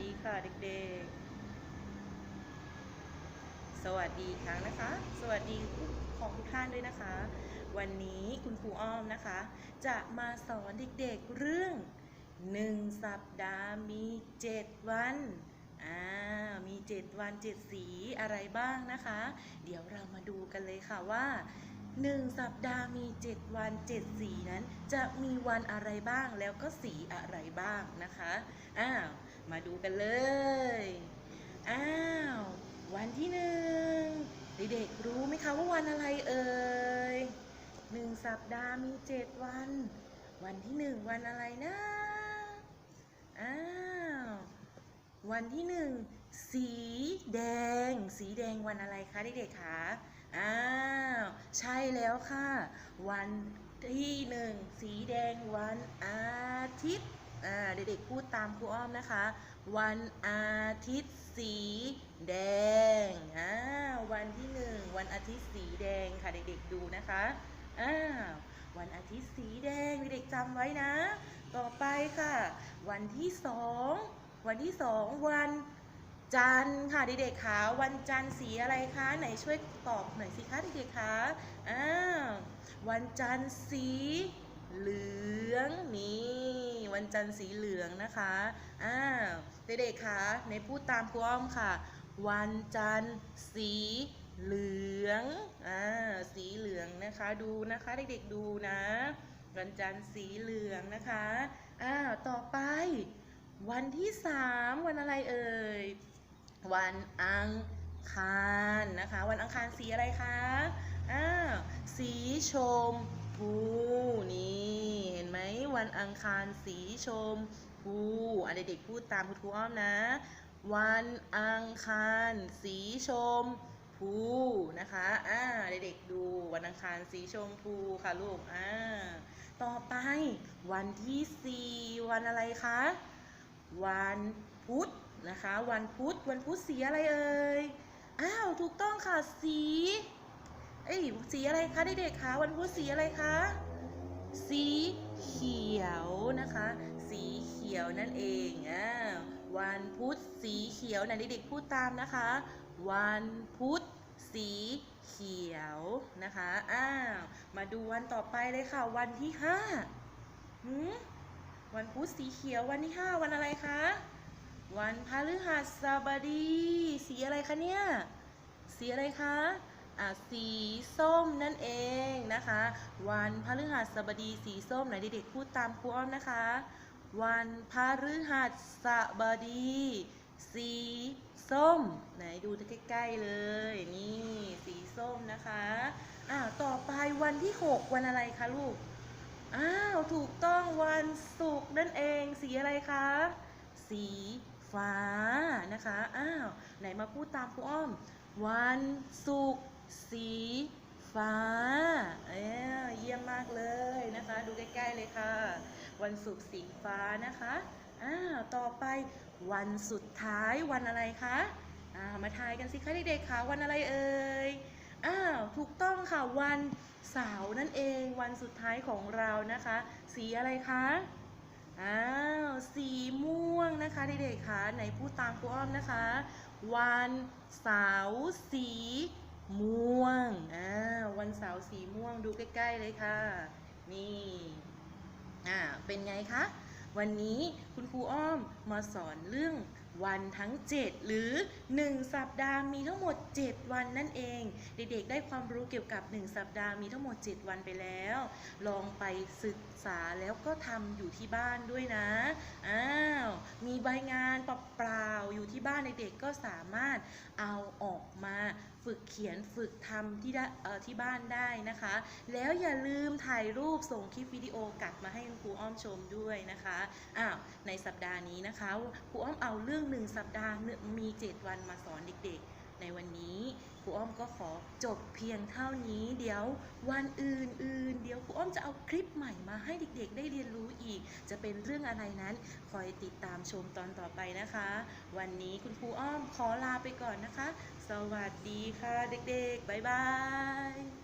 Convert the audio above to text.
ดีค่ะเด็กๆ สวัสดีครั้งนะคะ สวัสดีของทุกท่านด้วยนะคะ วันนี้คุณครูอ้อมนะคะ จะมาสอนเด็กๆเรื่องหนึ่งสัปดาห์มี7วันอ่ามี7วัน7สีอะไรบ้างนะคะ เดี๋ยวเรามาดูกันเลยค่ะว่า1สัปดาห์มี 7 วัน 7 สีนั้น จะมีวันอะไรบ้างแล้วก็สีอะไรบ้างนะคะ อ้าว มาดูกันเลย อ้าว วันที่หนึ่งเด็กๆรู้ไหมคะว่าวันอะไรเอ่ยหนึ่งสัปดาห์มี7วัน วันที่หนึ่งวันอะไรนะ อ้าว วันที่หนึ่งสีแดง สีแดงวันอะไรคะเด็กๆคะอ้าว ใช่แล้วค่ะ วันที่หนึ่งสีแดงวันอาทิตย์ เด็กๆพูดตามครูอ้อมนะคะ วันอาทิตย์สีแดงอ่าวันที่หนึ่งวันอาทิตย์สีแดงค่ะเด็กๆดูนะคะอ้าวันอาทิตย์สีแดงเด็กๆจำไว้นะ ต่อไปค่ะ วันที่สองวันที่สองวันจันทร์ค่ะเด็กๆคะวันจันทร์สีอะไรคะไหนช่วยตอบหน่อยสิคะเด็กๆคะอ้าววันจันทร์สี เหลืองนี่วันจันทร์สีเหลืองนะคะอ้าเด็กๆคะในพูดตามครูอ้อมค่ะ วันจันทร์สีเหลืองอ่าสีเหลืองนะคะดูนะคะเด็กๆดูนะวันจันทร์สีเหลืองนะคะอ้าต่อไป วันที่สามวันอะไรเอ่ยวันอังคารนะคะ วันอังคารสีอะไรคะอ้าวสีชม พูนี่เห็นไหมวันอังคารสีชมพูอะเด็กๆพูดตามคุณครูอ้อมนะ วันอังคารสีชมพูนะคะอ่าเด็กๆดูวันอังคารสีชมพูค่ะลูกอ่าต่อไปวันที่สี่วันอะไรคะวันพุธนะคะ วันพุธวันพุธสีอะไรเอ่ยอ้าวถูกต้องค่ะสี เอ้ยสีอะไรคะเด็กๆคะวันพุธสีอะไรคะ สีเขียวนะคะ สีเขียวนั่นเองอ่าวันพุธสีเขียวไหนเด็กๆพูดตามนะคะ วันพุธสีเขียวนะคะอ้าวมาดูวันต่อไปเลยค่ะ วันที่ห้าหืมวันพุธสีเขียววันที่5วันอะไรคะวันพฤหัสบดี สีอะไรคะเนี่ย สีอะไรคะ สีส้มนั่นเองนะคะ วันพฤหัสบดีสีส้มไหนเด็กๆพูดตามครูอ้อมนะคะ วันพฤหัสบดี สีส้ม ไหนดูใกล้ๆเลย นี่สีส้มนะคะอ่าต่อไปวันที่ 6 วันอะไรคะลูกอ้าวถูกต้องวันศุกร์นั่นเองสีอะไรคะสีฟ้านะคะอ้าวไหนมาพูดตามครูอ้อม วันศุกร์ สีฟ้าเอ้ยเยี่ยมมากเลยนะคะ ดูใกล้ๆเลยค่ะ วันศุกร์สีฟ้านะคะอ้าวต่อไปวันสุดท้ายวันอะไรคะอ่ามาทายกันสิคะเด็กๆคะวันอะไรเอ่ยอ้าวถูกต้องค่ะวันเสาร์นั่นเองวันสุดท้ายของเรานะคะ สีอะไรคะอ้าวสีม่วงนะคะเด็กๆคะไหนพูดตามครูอ้อมนะคะ วันเสาร์สี ม่วงอ้าวันเสาร์สีม่วงดูใกล้ ๆ เลยค่ะ นี่ อ่า เป็นไงคะ วันนี้คุณครูอ้อมมาสอนเรื่องวันทั้ง 7 หรือ 1 สัปดาห์มีทั้งหมด 7 วันนั่นเอง เด็กๆ ได้ความรู้เกี่ยวกับ 1 สัปดาห์มีทั้งหมด 7 วันไปแล้ว ลองไปศึกษาแล้วก็ทำอยู่ที่บ้านด้วยนะ อ้าว มีใบงานเปล่า อยู่ที่บ้านเด็กๆก็สามารถเอาออกมาฝึกเขียนฝึกทำที่ที่บ้านได้นะคะ แล้วอย่าลืมถ่ายรูปส่งคลิปวิดีโอกลับมาให้คุณครูอ้อมชมด้วยนะคะอ้าวในสัปดาห์นี้นะคะครูอ้อมเอาเรื่องหนึ่งสัปดาห์มี 7 วันมาสอนเด็กๆ ในวันนี้ครูอ้อมก็ขอจบเพียงเท่านี้ เดี๋ยววันอื่นๆ เดี๋ยวครูอ้อมจะเอาคลิปใหม่มาให้เด็กๆ ได้เรียนรู้อีก จะเป็นเรื่องอะไรนั้นคอยติดตามชมตอนต่อไปนะคะ วันนี้คุณครูอ้อมขอลาไปก่อนนะคะ สวัสดีค่ะเด็กๆบ๊ายบาย